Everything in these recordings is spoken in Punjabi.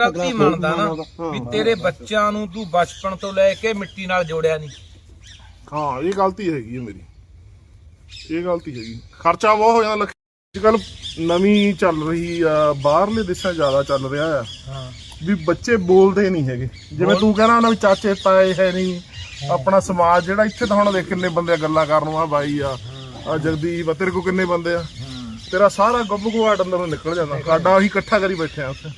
ਗਲਤੀ ਮੰਨਦਾ ਨਾ ਵੀ ਤੇਰੇ ਬੱਚਿਆਂ ਨੂੰ ਤੂੰ ਬਚਪਨ ਤੋਂ ਲੈ ਕੇ ਮਿੱਟੀ ਨਾਲ ਜੋੜਿਆ ਨਹੀਂ ਹਾਂ ਇਹ ਗਲਤੀ ਹੈਗੀ ਹੈ ਮੇਰੀ। ਇਹ ਗਲਤੀ ਹੈਗੀ। ਖਰਚਾ ਬਹੁਤ ਹੋ ਜਾਂਦਾ। ਅੱਜ ਕੱਲ ਨਵੀਂ ਚੱਲ ਰਹੀ ਆ ਬਾਹਰਲੇ ਦੇਸ਼ਾਂ ਜ਼ਿਆਦਾ ਚੱਲ ਰਿਹਾ ਆ। ਹਾਂ। ਵੀ ਬੱਚੇ ਬੋਲਦੇ ਨਹੀਂ ਹੈਗੇ। ਜਿਵੇਂ ਤੂੰ ਕਹਿਣਾ ਨਾ ਵੀ ਚਾਚੇ ਤਾਏ ਹੈ ਨਹੀਂ। ਆਪਣਾ ਸਮਾਜ ਜਿਹੜਾ ਇੱਥੇ ਤਾਂ ਹੁਣ ਦੇਖ ਕਿੰਨੇ ਬੰਦੇ ਗੱਲਾਂ ਕਰਨ ਨੂੰ ਆ ਬਾਈ ਆ ਆ ਜਗਦੀਪ ਆ ਤੇਰੇ ਕੋ ਕਿੰਨੇ ਬੰਦੇ ਆ। ਤੇਰਾ ਸਾਰਾ ਗੱਭੂ ਘਾਟ ਅੰਦਰੋਂ ਨਿਕਲ ਜਾਂਦਾ। ਸਾਡਾ ਅਸੀਂ ਇਕੱਠਾ ਕਰੀ ਬੈਠੇ ਆ ਉੱਥੇ।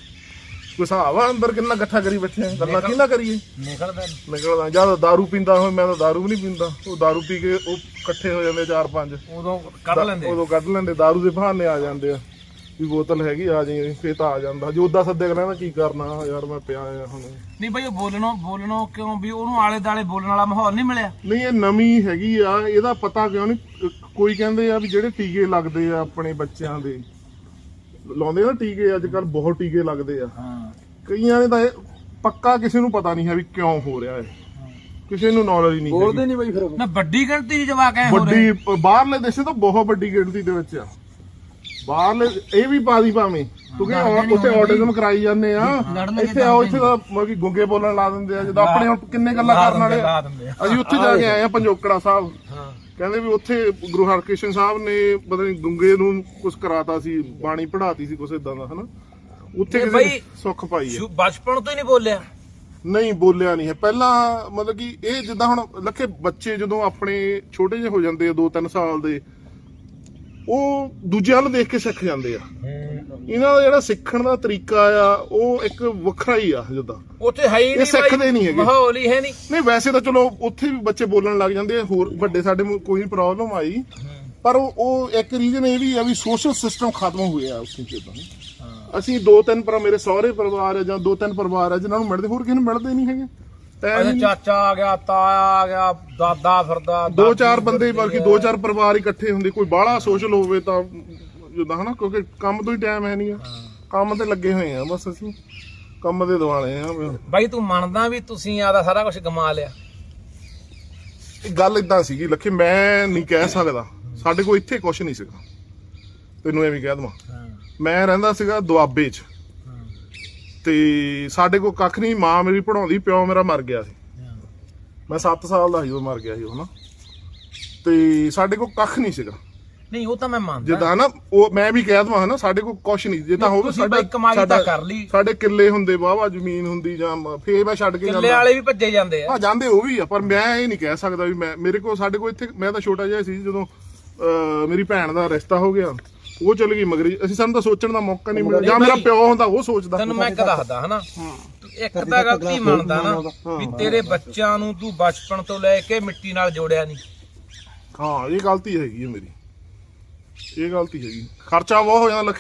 ਕੋਈ ਹਿਸਾਬ ਆ ਅੰਦਰ ਕਿੰਨਾ ਇਕੱਠਾ ਕਰੀ ਬੈਠੇ ਆ? ਗੱਲਾਂ ਕਿੰਨਾ ਕਰੀਏ? ਨਿਕਲਦਾ ਨੀ। ਨਿਕਲਦਾ। ਜਦ ਦਾਰੂ ਪੀਂਦਾ ਹੋਵੇ ਮੈਂ ਤਾਂ ਦਾਰੂ ਵੀ ਨਹੀਂ ਪੀਂਦਾ। ਉਹ ਦਾਰੂ ਪੀ ਕੇ ਉਹ ਇਕੱਠੇ ਹੋ ਜਾਂਦੇ ਚਾਰ ਪੰਜ। ਉਦੋਂ ਕੱਢ ਲੈਂਦੇ। ਉਦੋਂ ਕੱਢ ਲੈਂਦੇ। ਦਾਰੂ ਦੇ ਬਹਾਨੇ ਆ ਜਾਂਦੇ ਆ। ਵੀ ਬੋਤਲ ਹੈਗੀ ਆ ਜੀ ਫੇਰ ਤਾਂ ਆ ਜਾਂਦਾ। ਜੇ ਉਦਾਂ ਸੱਦੇ ਕਹਿੰਦਾ ਕੀ ਕਰਨਾ? ਯਾਰ ਮੈਂ ਪਿਆ ਆ ਹੁਣ। ਨਹੀਂ ਬਈ ਉਹ ਬੋਲਣੋਂ ਬੋਲਣੋਂ ਕਿਉਂ? ਵੀ ਉਹਨੂੰ ਆਲੇ ਦਾਲੇ ਬੋਲਣ ਵਾਲਾ ਮਾਹੌਲ ਨਹੀਂ ਮਿਲਿਆ। ਨਹੀਂ ਇਹ ਨਵੀਂ ਹੈਗੀ ਆ। ਇਹਦਾ ਪਤਾ ਕਿਉਂ ਨਹੀਂ? ਕੋਈ ਕਹਿੰਦੇ ਆ ਵੀ ਜਿਹੜੇ ਟੀਕੇ ਲੱਗਦੇ ਆ ਆਪਣੇ ਬੱਚਿਆਂ ਦੇ। ਲਾਉਂਦੇ ਨਾ ਟੀਕੇ ਅੱਜ ਕੱਲ ਬਹੁਤ ਟੀਕੇ ਲੱਗਦੇ ਆ। ਹਾਂ। ਕਈਆਂ ਨੇ ਤਾਂ ਇਹ ਪੱਕਾ ਕਿਸੇ ਨੂੰ ਪਤਾ ਨਹੀਂ ਹੈ ਵੀ ਕਿਉਂ ਹੋ ਰਿਹਾ ਹੈ ਕਿਸੇ ਨੂੰ ਨੌਲੇਜ ਨਹੀਂ ਹੈਗੀ। ਨਹੀਂ ਬਈ ਫਿਰ ਨਾ ਵੱਡੀ ਗਿਣਤੀ ਚ ਜਵਾਕ ਐ ਹੋ ਰਹੇ। ਵੱਡੀ ਬਾਹਰਲੇ ਦੇਸ਼ੇ ਤਾਂ ਬਹੁਤ ਵੱਡੀ ਗਿਣਤੀ ਦੇ ਵਿੱਚ ਆ। ਬਾਹਰਲੇ ਇਹ ਵੀ ਪਾਦੀ ਭਾਵੇਂ। ਕਿਉਂਕਿ ਉਹ- ਉੱਥੇ ਆਟਿਜ਼ਮ ਕਰਾਈ ਜਾਂਦੇ ਆ। ਇੱਥੇ ਆਓ ਇੱਥੇ ਤਾਂ ਮਤਲਬ ਕਿ ਗੁੰਗੇ ਬੋਲਣ ਲਾ ਦਿੰਦੇ ਆ। ਜਦੋਂ ਆਪਣੇ ਹੁਣ ਕਿੰਨੇ ਗੱਲਾਂ ਕਰਨ ਵਾਲੇ ਅਸੀਂ ਉੱਥੇ ਜਾ ਕੇ ਆਏ ਆ ਪੰਜੋਕੜਾ ਸਾਹਿਬ। ਕਹਿੰਦੇ ਵੀ ਉੱਥੇ ਗੁਰੂ ਹਰਕ੍ਰਿਸ਼ਨ ਸਾਹਿਬ ਨੇ ਪਤਾ ਨਹੀਂ ਗੁੰਗੇ ਨੂੰ ਕੁਝ ਕਰਾਤਾ ਸੀ ਬਾਣੀ ਪੜਾਤੀ ਸੀ ਕੁਛ ਇਦਾਂ ਦਾ ਹਨਾ? ਉੱਥੇ ਇਹ ਕਿਸੇ ਬਈ- ਸੁੱਖ ਪਾਈ ਹੈ। ਸ਼ੁ- ਬਚਪਨ ਤੋਂ ਹੀ ਨਹੀਂ ਬੋਲਿਆ। ਨਹੀਂ ਬੋਲਿਆ ਨਹੀਂ ਹੈ। ਪਹਿਲਾਂ ਮਤਲਬ ਕਿ ਇਹ ਜਿੱਦਾਂ ਹੁਣ ਲੱਖੇ ਬੱਚੇ ਜਦੋਂ ਆਪਣੇ ਛੋਟੇ ਜਿਹੇ ਹੋ ਜਾਂਦੇ ਆ 2-3 ਸਾਲ ਦੇ ਉਹ ਦੂਜਿਆਂ ਵੱਲ ਦੇਖ ਕੇ ਸਿੱਖ ਜਾਂਦੇ ਆ। ਇਹਨਾਂ ਦਾ ਜਿਹੜਾ ਸਿੱਖਣ ਦਾ ਤਰੀਕਾ ਆ ਉਹ ਇੱਕ ਵੱਖਰਾ ਹੀ ਆ ਜਿੱਦਾਂ। ਉੱਥੇ ਹੈ ਹੀ ਇਹ ਨਹੀਂ ਸਿੱਖਦੇ ਨਹੀਂ ਹੈਗੇ। ਮਾਹੌਲ ਹੀ ਹੈ ਨਹੀਂ। ਨਹੀਂ ਵੈਸੇ ਤਾਂ ਚਲੋ ਉੱਥੇ ਵੀ ਬੱਚੇ ਬੋਲਣ ਲੱਗ ਜਾਂਦੇ ਆ ਹੋਰ ਵੱਡੇ ਸਾਡੇ ਨੂੰ ਕੋਈ ਪ੍ਰੋਬਲਮ ਆਈ। ਪਰ ਉਹ ਉਹ ਇੱਕ ਰੀਜ਼ਨ ਇਹ ਵੀ ਆ ਵੀ ਸੋਸ਼ਲ ਸਿਸਟਮ ਖਤਮ ਹੋਇਆ ਉੱਥੇ ਜਿੱਦਾਂ। ਅਸੀਂ ਦੋ ਤਿੰਨ ਪਰ ਮੇਰੇ ਸਹੁਰੇ ਪਰਿਵਾਰ ਆ ਜਾਂ ਦੋ ਤਿੰਨ ਪਰਿਵਾਰ ਆ ਜਿਨ੍ਹਾਂ ਨੂੰ ਮਿਲਦੇ ਹੋਰ ਕਿਸੇ ਨੂੰ ਮਿਲਦੇ ਨਹੀਂ ਹੈਗੇ। ਨਹੀਂ। ਚਾਚਾ ਆ ਗਿਆ ਤਾਇਆ ਆ ਗਿਆ ਦਾਦਾ ਫਿਰਦਾ ਦੋ ਚਾਰ ਬੰਦੇ ਬਲਕਿ। ਦੋ ਚਾਰ ਪਰਿਵਾਰ ਇਕੱਠੇ ਹੁੰਦੇ ਕੋਈ ਬਾਹਲਾ ਸੋਸ਼ਲ ਹੋਵੇ ਤਾਂ ਜਿੱਦਾਂ ਹਨਾ ਕਿਉਂਕਿ ਕੰਮ ਤੋਂ ਹੀ ਟਾਈਮ ਹੈ ਨਹੀਂ ਆ। ਕੰਮ ਤੇ ਲੱਗੇ ਹੋਏ ਆ ਬਸ ਅਸੀਂ ਕੰਮ ਦੇ ਦਿਵਾਲੇ ਆ ਬਾਈ ਤੂੰ ਮੰਨਦਾ ਵੀ ਤੁਸੀਂ ਆਦਾ ਸਾਰਾ ਕੁਝ ਗਮਾ ਲਿਆ। ਇਹ ਗੱਲ ਇਦਾਂ ਸੀਗੀ ਲੱਖੇ ਮੈਂ ਨਹੀਂ ਕਹਿ ਸਕਦਾ ਸਾਡੇ ਕੋਲ ਇੱਥੇ ਕੁਝ ਨਹੀਂ ਸੀਗਾ। ਤੈਨੂੰ ਐਵੇਂ ਕਹਿ ਦਵਾਂ। ਮੈਂ ਰਹਿੰਦਾ ਸੀਗਾ ਦੁਆਬੇ 'ਚ। ਤੇ ਸਾਡੇ ਕੋਲ ਕੱਖ ਨਹੀਂ ਮਾਂ ਮੇਰੀ ਪੜਾਉਂਦੀ ਪਿਓ ਮੇਰਾ ਮਰ ਗਿਆ ਸੀ। ਮੈਂ 7 ਸਾਲ ਦਾ ਸੀ ਉਹ ਮਰ ਗਿਆ ਸੀ ਉਹ ਨਾ। ਤੇ ਸਾਡੇ ਕੋਲ ਕੱਖ ਨਹੀਂ ਸੀਗਾ। ਨਹੀਂ ਉਹ ਤਾਂ ਮੈਂ ਮੰਨਦਾ। ਜਿੱਦਾਂ ਨਾ ਉਹ ਮੈਂ ਵੀ ਕਹਿ ਦਵਾਂ ਹਨਾ ਸਾਡੇ ਕੋਲ ਕੁਝ ਨਹੀਂ। ਜੇ ਤਾਂ ਹੋਵੇ ਕਮਾਈ ਤਾਂ ਕਰ ਲਈ। ਸਾਡੇ ਕਿੱਲੇ ਹੁੰਦੇ ਵਾਵਾ ਜ਼ਮੀਨ ਹੁੰਦੀ ਜਾਂ ਫੇਰ ਮੈਂ ਛੱਡ ਕੇ ਕਿੱਲੇ ਜਾਂਦਾ। ਵਾਲੇ ਵੀ ਭੱਜੇ ਜਾਂਦੇ ਆ। ਆ ਜਾਂਦੇ ਉਹ ਵੀ ਆ ਪਰ ਮੈਂ ਇਹ ਨਹੀਂ ਕਹਿ ਸਕਦਾ ਵੀ ਮੈਂ ਮੇਰੇ ਕੋਲ ਸਾਡੇ ਕੋਲ ਇੱਥੇ ਮੈਂ ਤਾਂ ਛੋਟਾ ਜਿਹਾ ਸੀ ਜਦੋਂ ਮੇਰੀ ਭੈਣ ਦਾ ਰਿਸ਼ਤਾ ਹੋ ਗਿਆ। ਉਹ ਚਲ ਗਈ ਮਗਰੀ। ਅਸੀਂ ਸਾਨੂੰ ਤਾਂ ਸੋਚਣ ਦਾ ਮੌਕਾ ਨਹੀਂ ਮਿਲਿਆ। ਜਾਂ ਮੇਰਾ ਪਿਓ ਹੁੰਦਾ ਉਹ ਸੋਚਦਾ। ਤੈਨੂੰ ਮੈਂ ਇੱਕ ਦੱਸਦਾ ਹਨਾ। ਇੱਕ ਤਾਂ ਗਲਤੀ ਮੰਨਦਾ ਨਾ ਵੀ ਤੇਰੇ ਬੱਚਿਆਂ ਨੂੰ ਤੂੰ ਬਚਪਨ ਤੋਂ ਲੈ ਕੇ ਮਿੱਟੀ ਨਾਲ ਜੋੜਿਆ ਨਹੀਂ ਹਾਂ ਇਹ ਗਲਤੀ ਹੈਗੀ ਹੈ ਮੇਰੀ। ਇਹ ਗਲਤੀ ਹੈਗੀ। ਖਰਚਾ ਬਹੁਤ ਹੋ ਜਾਂਦਾ